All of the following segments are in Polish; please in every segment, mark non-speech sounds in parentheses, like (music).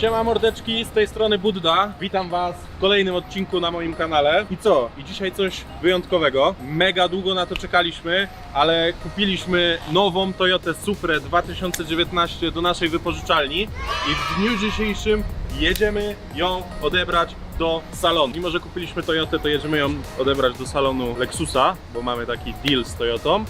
Siema mordeczki, z tej strony Budda. Witam was w kolejnym odcinku na moim kanale. I co? I dzisiaj coś wyjątkowego. Mega długo na to czekaliśmy, ale kupiliśmy nową Toyotę Supra 2019 do naszej wypożyczalni i w dniu dzisiejszym jedziemy ją odebrać do salonu. Mimo, że kupiliśmy Toyotę, to jedziemy ją odebrać do salonu Lexusa, bo mamy taki deal z Toyotą.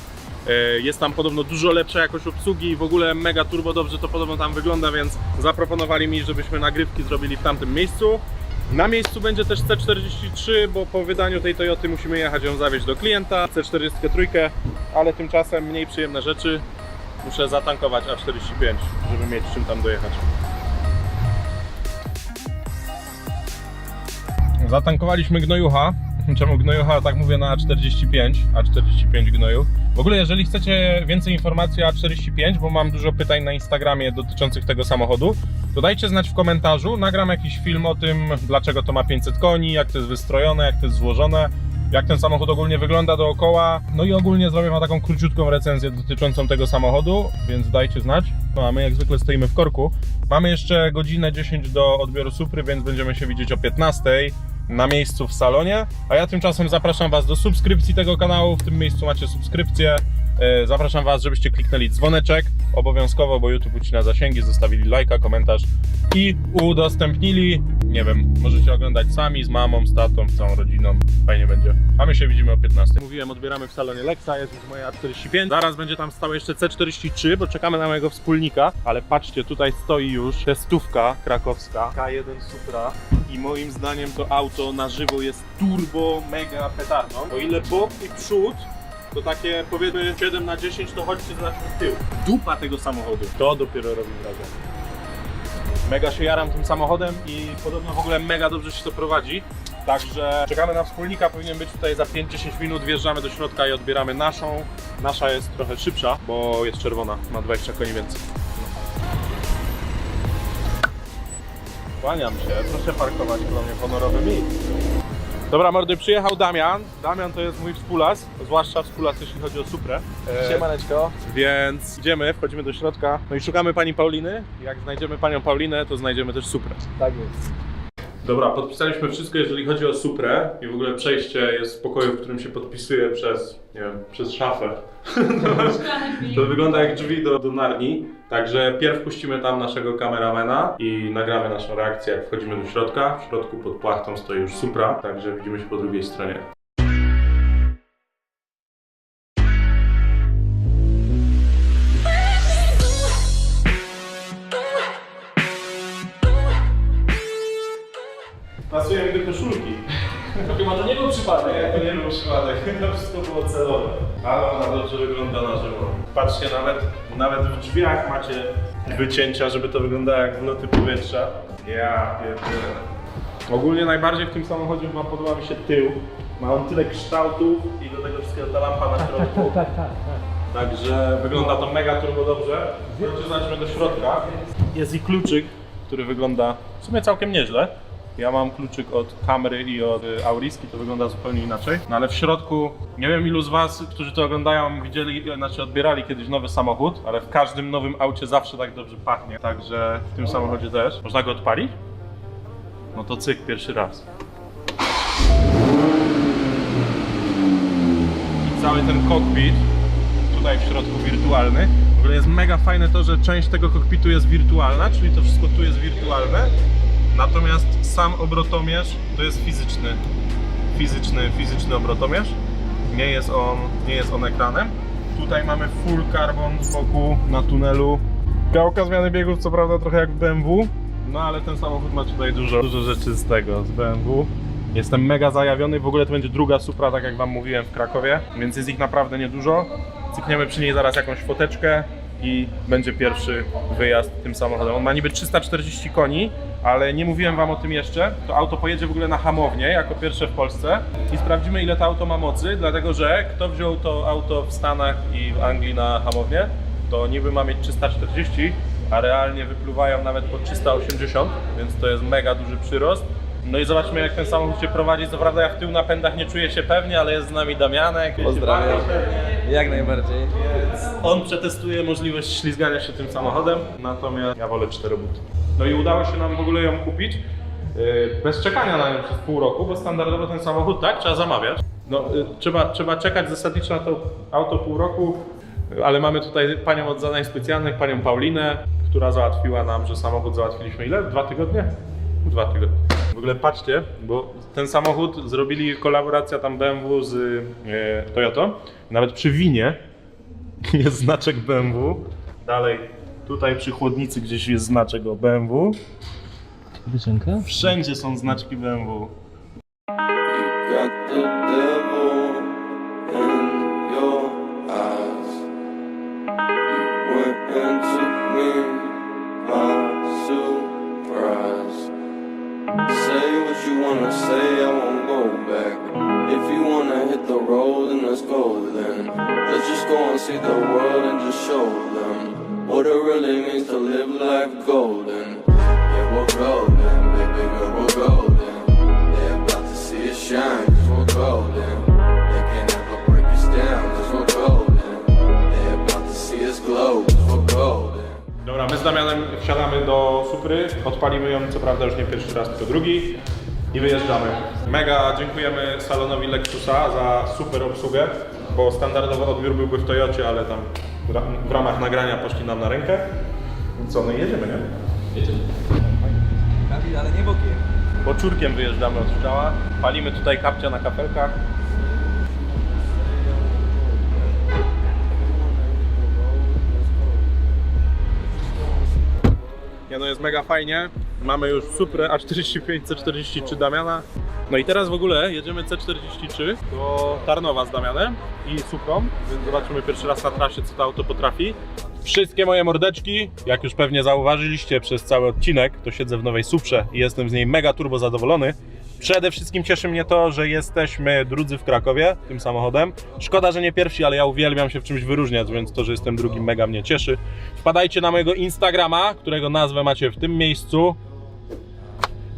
E, Jest tam podobno dużo lepsza jakość obsługi i w ogóle mega turbo dobrze to podobno tam wygląda, więc zaproponowali mi, żebyśmy nagrywki zrobili w tamtym miejscu. Na miejscu będzie też C43, bo po wydaniu tej Toyoty musimy jechać ją zawieźć do klienta. C43, ale tymczasem mniej przyjemne rzeczy. Muszę zatankować A45, żeby mieć czym tam dojechać. Zatankowaliśmy gnojucha. (laughs) Czemu gnojucha? Tak mówię na A45, A45 gnoju. W ogóle jeżeli chcecie więcej informacji o A45, bo mam dużo pytań na Instagramie dotyczących tego samochodu, to dajcie znać w komentarzu. Nagram jakiś film o tym, dlaczego to ma 500 koni, jak to jest wystrojone, jak to jest złożone, jak ten samochód ogólnie wygląda dookoła. No i ogólnie zrobię wam taką króciutką recenzję dotyczącą tego samochodu, więc dajcie znać. No a my jak zwykle stoimy w korku. Mamy jeszcze godzinę 10 do odbioru Supry, więc będziemy się widzieć o 15 na miejscu w salonie. A ja tymczasem zapraszam Was do subskrypcji tego kanału. W tym miejscu macie subskrypcję. E, Zapraszam Was, żebyście kliknęli dzwoneczek obowiązkowo, bo YouTube ucina zasięgi, zostawili lajka, komentarz i udostępnili. Nie wiem, możecie oglądać sami z mamą, z tatą, z całą rodziną. Fajnie będzie. A my się widzimy o 15. Mówiłem, odbieramy w salonie Lexa, jest już moja 45. Zaraz będzie tam stała jeszcze C43, bo czekamy na mojego wspólnika. Ale patrzcie, tutaj stoi już testówka krakowska K1 Supra. I moim zdaniem to auto na żywo jest turbo mega petardą. O ile bok i przód to takie powiedzmy 7 na 10 to chodźcie zobaczmy tył. Dupa tego samochodu. To dopiero robi wrażenie. Mega się jaram tym samochodem i podobno w ogóle mega dobrze się to prowadzi. Także czekamy na wspólnika, powinien być tutaj za 5-10 minut, wjeżdżamy do środka i odbieramy naszą. Nasza jest trochę szybsza, bo jest czerwona, ma 20 koni więcej. Kłaniam się, proszę parkować dla mnie honorowe miejsce. Dobra mordy, przyjechał Damian. Damian to jest mój współlas, zwłaszcza współlas jeśli chodzi o Suprę. E, Siemaneczko. więc idziemy, wchodzimy do środka. No i szukamy pani Pauliny. Jak znajdziemy panią Paulinę, to znajdziemy też Suprę. Tak jest. Dobra, podpisaliśmy wszystko, jeżeli chodzi o Suprę i w ogóle przejście jest w pokoju, w którym się podpisuje przez, nie wiem, przez szafę. (laughs) To wygląda jak drzwi do, do Narni. Także pierw puścimy tam naszego kameramena i nagramy naszą reakcję, jak wchodzimy do środka. W środku pod płachtą stoi już Supra, także widzimy się po drugiej stronie. Przypadek, to wszystko było celowe. Ale ona dobrze wygląda na żywo. Patrzcie, nawet, nawet w drzwiach macie wycięcia, żeby to wyglądało jak wloty powietrza. Ja pierdolę. Ogólnie najbardziej w tym samochodzie ma podoba mi się tył. Ma on tyle kształtów i do tego wszystkiego ta lampa na środku. Tak, tak, tak. Także wygląda to mega turbo dobrze. Zobaczmy do środka. Jest i kluczyk, który wygląda w sumie całkiem nieźle. Ja mam kluczyk od kamery i od y, Auriski, to wygląda zupełnie inaczej. No ale w środku, nie wiem ilu z Was, którzy to oglądają, widzieli, znaczy odbierali kiedyś nowy samochód, ale w każdym nowym aucie zawsze tak dobrze pachnie. Także w tym samochodzie też. Można go odpalić? No to cyk, pierwszy raz. I cały ten kokpit tutaj w środku wirtualny. W ogóle jest mega fajne to, że część tego kokpitu jest wirtualna, czyli to wszystko tu jest wirtualne. Natomiast sam obrotomierz to jest fizyczny. Fizyczny, fizyczny obrotomierz. Nie jest on, nie jest on ekranem. Tutaj mamy full carbon z boku na tunelu. Gałka zmiany biegów co prawda trochę jak w BMW, no ale ten samochód ma tutaj dużo, dużo rzeczy z tego, z BMW. Jestem mega zajawiony, w ogóle to będzie druga Supra, tak jak Wam mówiłem w Krakowie, więc jest ich naprawdę niedużo. Cykniemy przy niej zaraz jakąś foteczkę i będzie pierwszy wyjazd tym samochodem. On ma niby 340 koni, ale nie mówiłem Wam o tym jeszcze. To auto pojedzie w ogóle na hamownię, jako pierwsze w Polsce i sprawdzimy ile to auto ma mocy, dlatego że kto wziął to auto w Stanach i w Anglii na hamownię, to niby ma mieć 340, a realnie wypluwają nawet po 380, więc to jest mega duży przyrost. No i zobaczmy jak ten samochód się prowadzi. Co prawda ja w tył napędach nie czuję się pewnie, ale jest z nami Damianek. Pozdrawiam. Jak najbardziej. On przetestuje możliwość ślizgania się tym samochodem, natomiast ja wolę czterobuty. No i udało się nam w ogóle ją kupić yy, bez czekania na nią przez pół roku, bo standardowo ten samochód tak trzeba zamawiać. No, yy, trzeba, trzeba czekać zasadniczo na to auto pół roku, yy, ale mamy tutaj panią od zadań specjalnych, panią Paulinę, która załatwiła nam, że samochód załatwiliśmy ile? Dwa tygodnie? Dwa tygodnie. W ogóle patrzcie, bo ten samochód zrobili kolaboracja tam BMW z yy, Toyotą. Nawet przy winie (laughs) jest znaczek BMW. Dalej, tutaj przy chłodnicy gdzieś jest znaczek o BMW. Wyciąga? Wszędzie są znaczki BMW. You wanna say, I won't go back. If you wanna hit the road, then let's go then. Let's just go and see the world and just show them what it really means to live life golden. Yeah, we're golden, baby girl, we're golden. They're about to see us shine, cause we're golden. They can never break us down, cause we're golden. They're about to see us glow, cause we're golden. Dobra, my z Damianem wsiadamy do Supry, odpalimy ją, co prawda już nie pierwszy raz, tylko drugi i wyjeżdżamy. Mega dziękujemy salonowi Lexusa za super obsługę, bo standardowo odbiór byłby w Toyocie, ale tam w ra- w ramach nagrania poszli nam na rękę. I co, no i jedziemy, nie? Kamil, ale nie bokiem. Boczurkiem wyjeżdżamy od Szczała, palimy tutaj kapcia na kapelkach. Nie no, jest mega fajnie. Mamy już Suprę A45 C43 Damiana. No i teraz w ogóle jedziemy C43 do Tarnowa z Damianem i Suprą, więc zobaczymy pierwszy raz na trasie, co to auto potrafi. Wszystkie moje mordeczki, jak już pewnie zauważyliście przez cały odcinek, to siedzę w nowej Suprze i jestem z niej mega turbo zadowolony. Przede wszystkim cieszy mnie to, że jesteśmy drudzy w Krakowie tym samochodem. Szkoda, że nie pierwsi, ale ja uwielbiam się w czymś wyróżniać, więc to, że jestem drugim mega mnie cieszy. Wpadajcie na mojego Instagrama, którego nazwę macie w tym miejscu.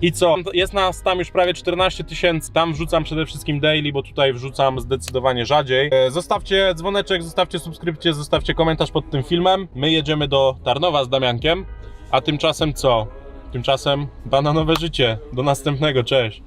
I co? Jest nas tam już prawie 14 tysięcy. Tam wrzucam przede wszystkim daily, bo tutaj wrzucam zdecydowanie rzadziej. E, Zostawcie dzwoneczek, zostawcie subskrypcję, zostawcie komentarz pod tym filmem. My jedziemy do Tarnowa z Damiankiem. A tymczasem co? Tymczasem bananowe życie. Do następnego, cześć.